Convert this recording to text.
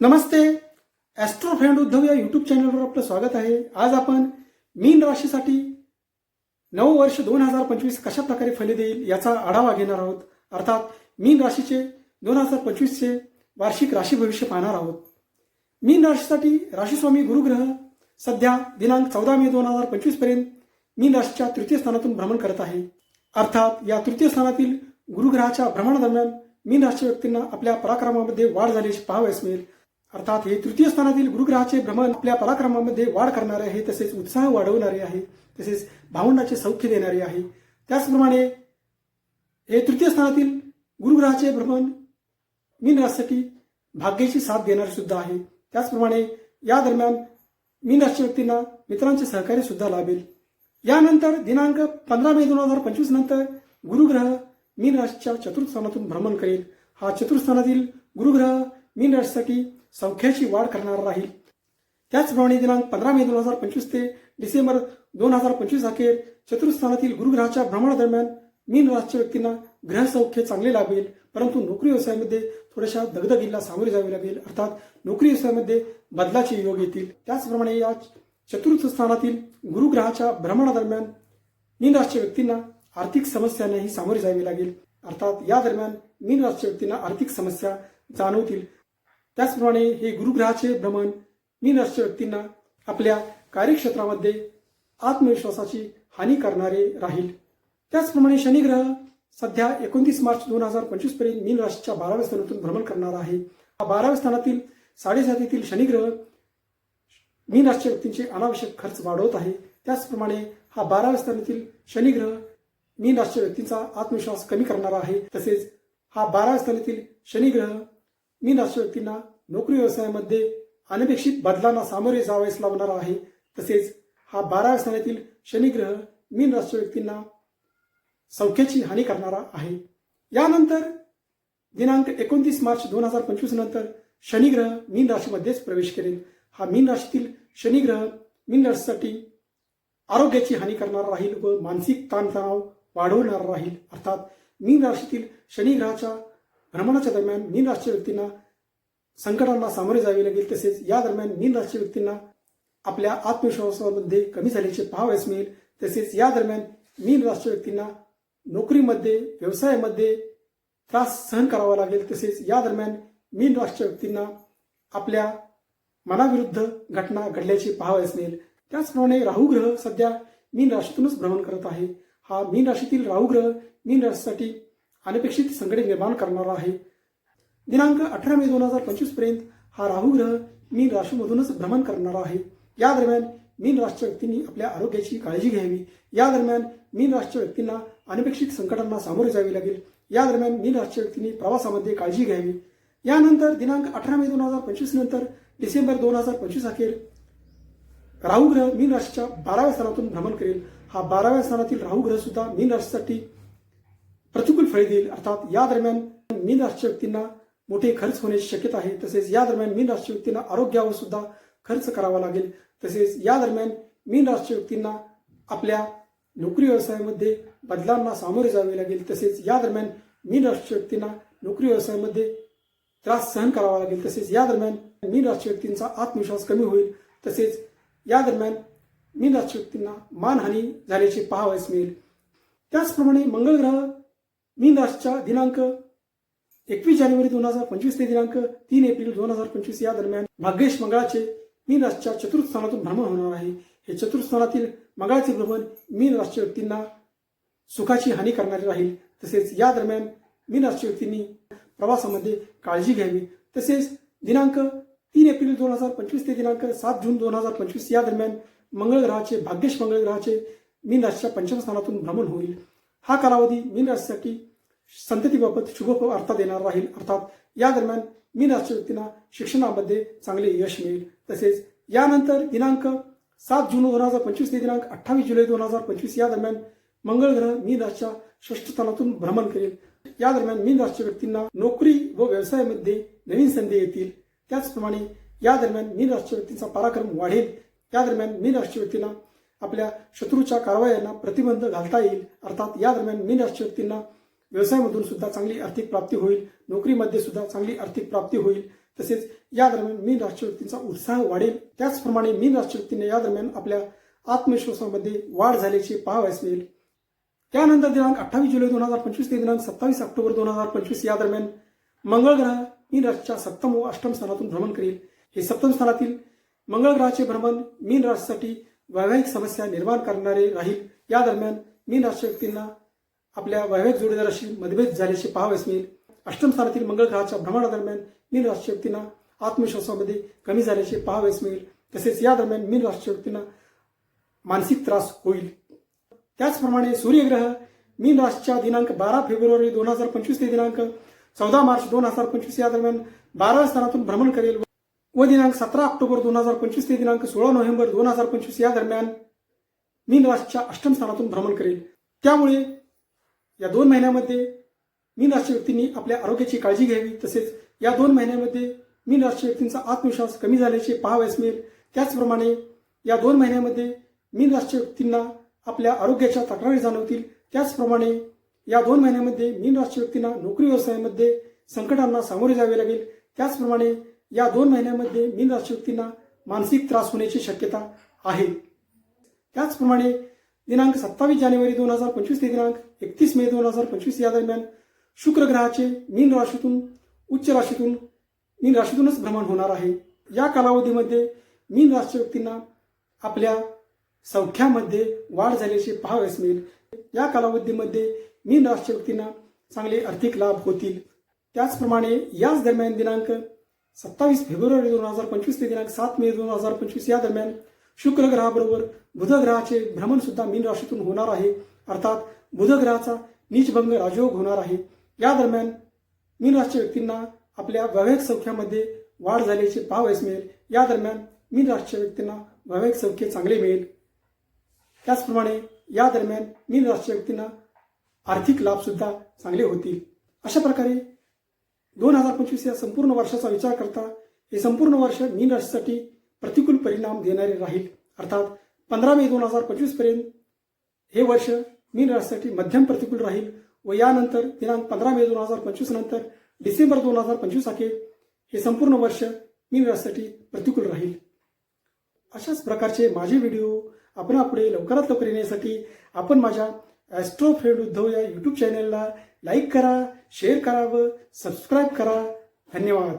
नमस्ते Austro friend Uddhav या YouTube चॅनलवर आपलं स्वागत आहे. आज आपण मीन राशीसाठी नऊ वर्ष दोन हजार पंचवीस कशा प्रकारे फले देईल याचा आढावा घेणार आहोत. अर्थात मीन राशीचे दोन हजार पंचवीसचे वार्षिक राशी भविष्य पाहणार आहोत. मीन राशीसाठी राशीस्वामी गुरुग्रह सध्या दिनांक चौदा मे दोन हजार पंचवीसपर्यंत मीन राशीच्या तृतीय स्थानातून भ्रमण करत आहे. अर्थात या तृतीय स्थानातील गुरुग्रहाच्या भ्रमणादरम्यान मीन राशी व्यक्तींना आपल्या पराक्रमामध्ये वाढ झाल्याची पाहावयास मिळेल. अर्थात हे तृतीय स्थानातील गुरुग्रहाचे भ्रमण आपल्या पराक्रमामध्ये वाढ करणारे आहे तसेच उत्साह वाढवणारे आहे तसेच भावंडाचे सौख्य देणारे आहे. त्याचप्रमाणे हे तृतीय स्थानातील गुरुग्रहाचे भ्रमण मीन राशीसाठी भाग्याची साथ देणारे सुद्धा आहे. त्याचप्रमाणे या दरम्यान मीन राशी व्यक्तींना मित्रांचे सहकार्य सुद्धा लाभेल. यानंतर दिनांक पंधरा मे दोन हजार पंचवीस नंतर गुरुग्रह मीन राशीच्या चतुर्थ स्थानातून भ्रमण करेल. हा चतुर्थ स्थानातील गुरुग्रह मीन राशीसाठी संख्येची वाढ करणारा राहील. त्याचप्रमाणे दिनांक पंधरा मे दोन हजार पंचवीस ते डिसेंबर दोन हजार पंचवीस अखेर चतुर्थस्थानातील गुरुग्रहाच्या भ्रमणादरम्यान मीन राशीच्या व्यक्तींना ग्रहसौख्य चांगले लाभेल परंतु नोकरी व्यवसायामध्ये थोड्याशा दगदगीला सामोरे जावे लागेल अर्थात नोकरी व्यवसायामध्ये बदलाचे योग येतील. त्याचप्रमाणे या चतुर्थ स्थानातील गुरुग्रहाच्या भ्रमणादरम्यान मीन राशीच्या व्यक्तींना आर्थिक समस्यांनाही सामोरे जावे लागेल अर्थात या दरम्यान मीन राशीच्या व्यक्तींना आर्थिक समस्या जाणवतील. त्याचप्रमाणे हे गुरुग्रहाचे भ्रमण मीन व्यक्तींना आपल्या कार्यक्षेत्रामध्ये आत्मविश्वासाची हानी करणारे राहील. त्याचप्रमाणे शनिग्रह सध्या एकोणतीस मार्च दोन हजार पंचवीसपर्यंत मीन राशीच्या बाराव्या स्थानातून भ्रमण करणार आहे. हा बाराव्या स्थानातील साडेसातीतील शनिग्रह मीन राशीच्या व्यक्तींचे अनावश्यक खर्च वाढवत आहे. त्याचप्रमाणे हा बाराव्या स्थानातील शनिग्रह मीन राशीच्या व्यक्तींचा आत्मविश्वास कमी करणारा आहे. तसेच हा बाराव्या स्थानातील शनिग्रह मीन राशीच्या व्यक्तींना नोकरी व्यवसायामध्ये अनपेक्षित बदलांना सामोरे जावेस लावणार आहे. तसेच हा बाराव्या स्थानातील शनिग्रह मीन राशीच्या व्यक्तींना सौख्याची हानी करणारा आहे. यानंतर दिनांक एकोणतीस मार्च दोन हजार पंचवीस नंतर शनिग्रह मीन राशीमध्येच प्रवेश करेल. हा मीन राशीतील शनिग्रह मीन राशीसाठी आरोग्याची हानी करणारा राहील व मानसिक ताणतणाव वाढवणारा राहील. अर्थात मीन राशीतील शनिग्रहाच्या भ्रमणाच्या दरम्यान मीन राशीच्या व्यक्तींना संकटांना सामोरे जावे लागेल तसेच या दरम्यान मीन राशीच्या व्यक्तींना आपल्या आत्मविश्वासामध्ये कमी झाल्याचे पाहावयास मिळेल. तसेच या दरम्यान मीन राशीच्या व्यक्तींना नोकरीमध्ये व्यवसायामध्ये त्रास सहन करावा लागेल. तसेच या दरम्यान मीन राशीच्या व्यक्तींना आपल्या मनाविरुद्ध घटना घडल्याची पाहावयास मिळेल. त्याचप्रमाणे राहू ग्रह सध्या मीन राशीतूनच भ्रमण करत आहे. हा मीन राशीतील राहू ग्रह मीन राशीसाठी अनपेक्षित संकटे निर्माण करणारा आहे. दिनांक अठरा मे दोन हजार पंचवीसपर्यंत हा राहू ग्रह मीन राशीमधूनच भ्रमण करणारा आहे. या दरम्यान मीन राशीच्या व्यक्तींनी आपल्या आरोग्याची काळजी घ्यावी. या दरम्यान मीन राशीच्या व्यक्तींना अनपेक्षित संकटांना सामोरे जावे लागेल. या दरम्यान मीन राशीच्या व्यक्तींनी प्रवासामध्ये काळजी घ्यावी. यानंतर दिनांक अठरा मे दोन हजार पंचवीस नंतर डिसेंबर दोन हजार पंचवीस अखेर राहू ग्रह मीन राशीच्या बाराव्या स्थानातून भ्रमण करेल. हा बाराव्या स्थानातील राहू ग्रह सुद्धा मीन राशीसाठी प्रतिकूल फळे देईल. अर्थात या दरम्यान मीन राशीच्या व्यक्तींना मोठे खर्च होण्याची शक्यता आहे. तसेच या दरम्यान मीन राशीच्या व्यक्तींना आरोग्यावर सुद्धा खर्च करावा लागेल. तसेच या दरम्यान मीन राशीच्या व्यक्तींना आपल्या नोकरी व्यवसायामध्ये बदलांना सामोरे जावे लागेल. तसेच या दरम्यान मीन राशीच्या व्यक्तींना नोकरी व्यवसायामध्ये त्रास सहन करावा लागेल. तसेच या दरम्यान मीन राशीच्या व्यक्तींचा आत्मविश्वास कमी होईल. तसेच या दरम्यान मीन राशीच्या व्यक्तींना मानहानी झाल्याचे पाहावयास मिळेल. त्याचप्रमाणे मंगळ ग्रह मीन राशीच्या दिनांक एकवीस जानेवारी दोन हजार पंचवीस ते दिनांक तीन एप्रिल दोन हजार पंचवीस या दरम्यान भाग्येश मंगळाचे मीन राशीच्या चतुर्थ स्थानातून भ्रमण होणार आहे. हे चतुर्थ स्थानातील मंगळाचे भ्रमण मीन राशीच्या व्यक्तींना सुखाची हानी करणारे राहील. तसेच या दरम्यान मीन राशीच्या व्यक्तींनी प्रवासामध्ये काळजी घ्यावी. तसेच दिनांक तीन एप्रिल दोन हजार पंचवीस ते दिनांक सात जून दोन हजार पंचवीस या दरम्यान मंगळ ग्रहाचे भाग्येश मंगळ ग्रहाचे मीन राशीच्या पंचम स्थानातून भ्रमण होईल. हा कालावधी मीन राशीसाठी संततीबाबत शुभ वार्ता देणार राहील. अर्थात या दरम्यान मीन राशीच्या व्यक्तींना शिक्षणामध्ये चांगले यश मिळेल. तसेच यानंतर दिनांक सात जून दोन हजार पंचवीस ते दिनांक अठ्ठावीस जुलै दोन हजार पंचवीस या दरम्यान मंगळ ग्रह मीन राशीच्या षष्ठस्थानातून भ्रमण करेल. या दरम्यान मीन राशीच्या व्यक्तींना नोकरी व व्यवसायामध्ये नवीन संधी येतील. त्याचप्रमाणे या दरम्यान मीन राशीच्या व्यक्तींचा पराक्रम वाढेल. या दरम्यान मीन राशीच्या व्यक्तींना आपल्या शत्रूच्या कारवायांना प्रतिबंध घालता येईल. अर्थात या दरम्यान मीन राशीच्या व्यक्तींना व्यवसायामधून सुद्धा चांगली आर्थिक प्राप्ती होईल नोकरीमध्ये सुद्धा चांगली आर्थिक प्राप्ती होईल. तसेच या दरम्यान मीन राशीच्या व्यक्तींचा उत्साह वाढेल. त्याचप्रमाणे मीन राशीच्या व्यक्तीने या दरम्यान आपल्या आत्मविश्वासामध्ये वाढ झाल्याचे पाहावयास मिळेल. त्यानंतर दिनांक अठ्ठावीस जुलै दोन हजार पंचवीस ते दिनांक सत्तावीस ऑक्टोबर दोन हजार पंचवीस या दरम्यान मंगळ ग्रह मीन राशीच्या सप्तम व अष्टम स्थानातून भ्रमण करेल. हे सप्तम स्थानातील मंगळ ग्रहाचे भ्रमण मीन राशीसाठी वैवाहिक समस्या निर्माण करणारे राहील. या दरम्यान मीन राशीच्या व्यक्तींना आपल्या वैवाहिक जोडीदाराशी मतभेद झाल्याचे पाहावेस मिळेल. अष्टम स्थानातील मंगळ ग्रहाच्या भ्रमणादरम्यान मीन राशीच्या व्यक्तींना आत्मविश्वासामध्ये कमी झाल्याचे पाहावेस मिळेल. तसेच या दरम्यान मीन राशीच्या व्यक्तींना मानसिक त्रास होईल. त्याचप्रमाणे सूर्यग्रह मीन राशीच्या दिनांक बारा फेब्रुवारी दोन हजार पंचवीस ते दिनांक चौदा मार्च दोन हजार पंचवीस या दरम्यान बाराव्या स्थानातून भ्रमण करेल व दिनांक सतरा ऑक्टोबर दोन हजार पंचवीस ते दिनांक सोळा नोव्हेंबर दोन हजार पंचवीस या दरम्यान मीन राशीच्या अष्टम स्थानातून भ्रमण करेल. त्यामुळे या दोन महिन्यामध्ये मीन राशी व्यक्तींनी आपल्या आरोग्याची काळजी घ्यावी. तसेच या दोन महिन्यामध्ये मीन राशी व्यक्तींचा आत्मविश्वास कमी झाल्याचे पाहावयास मिळेल. त्याचप्रमाणे या दोन महिन्यामध्ये मीन राशी व्यक्तींना आपल्या आरोग्याच्या तक्रारी जाणवतील. त्याचप्रमाणे या दोन महिन्यामध्ये मीन राशी व्यक्तींना नोकरी व्यवसायामध्ये संकटांना सामोरे जावे लागेल. त्याचप्रमाणे या दोन महिन्यामध्ये मीन राशी व्यक्तींना मानसिक त्रास होण्याची शक्यता आहे. त्याचप्रमाणे दिनांक सत्तावीस जानेवारी दोन हजार पंचवीस ते दिनांक एकतीस मे दोन हजार पंचवीस या दरम्यान शुक्र ग्रहाचे मीन राशीतून उच्च राशीतून मीन राशीतूनच भ्रमण होणार आहे. या कालावधीमध्ये मीन राशीच्या व्यक्तींना आपल्या सौख्यामध्ये वाढ झाल्याचे पाहावयास मिळेल. या कालावधीमध्ये मीन राशीच्या व्यक्तींना चांगले आर्थिक लाभ होतील. त्याचप्रमाणे याच दरम्यान दिनांक सत्तावीस फेब्रुवारी दोन हजार पंचवीस ते दिनांक सात मे दोन हजार पंचवीस या दरम्यान शुक्र ग्रहाबरोबर बुध ग्रहाचे भ्रमण सुद्धा मीन राशीतून होणार आहे. अर्थात बुध ग्रहाचा नीचभंग राजयोग होणार आहे. या दरम्यान मीन राशीच्या व्यक्तींना आपल्या वैवाहिक सौख्यामध्ये वाढ झाल्याचे पाहावयास मिळेल. या दरम्यान मीन राशीच्या व्यक्तींना वैवाहिक सौख्य चांगले मिळेल. त्याचप्रमाणे या दरम्यान मीन राशीच्या व्यक्तींना आर्थिक लाभ सुद्धा चांगले होतील. अशा प्रकारे दोन हजार पंचवीस या संपूर्ण वर्षाचा विचार करता हे संपूर्ण वर्ष मीन राशीसाठी प्रतिकूल परिणाम देणारे राहील. अर्थात पंधरा मे दोन हजार पंचवीसपर्यंत हे वर्ष मीन राशीसाठी मध्यम प्रतिकूल राहील व यानंतर दिनांक पंधरा मे दोन हजार पंचवीस नंतर डिसेंबर दोन हजार पंचवीस अखेर हे संपूर्ण वर्ष मीन राशीसाठी प्रतिकूल राहील. अशाच प्रकारचे माझे व्हिडिओ आपणापुढे लवकरात लवकर येण्यासाठी आपण माझ्या ॲस्ट्रो फ्रेंड उद्धव या यूट्यूब चॅनलला लाईक करा शेअर करा व सबस्क्राईब करा. धन्यवाद.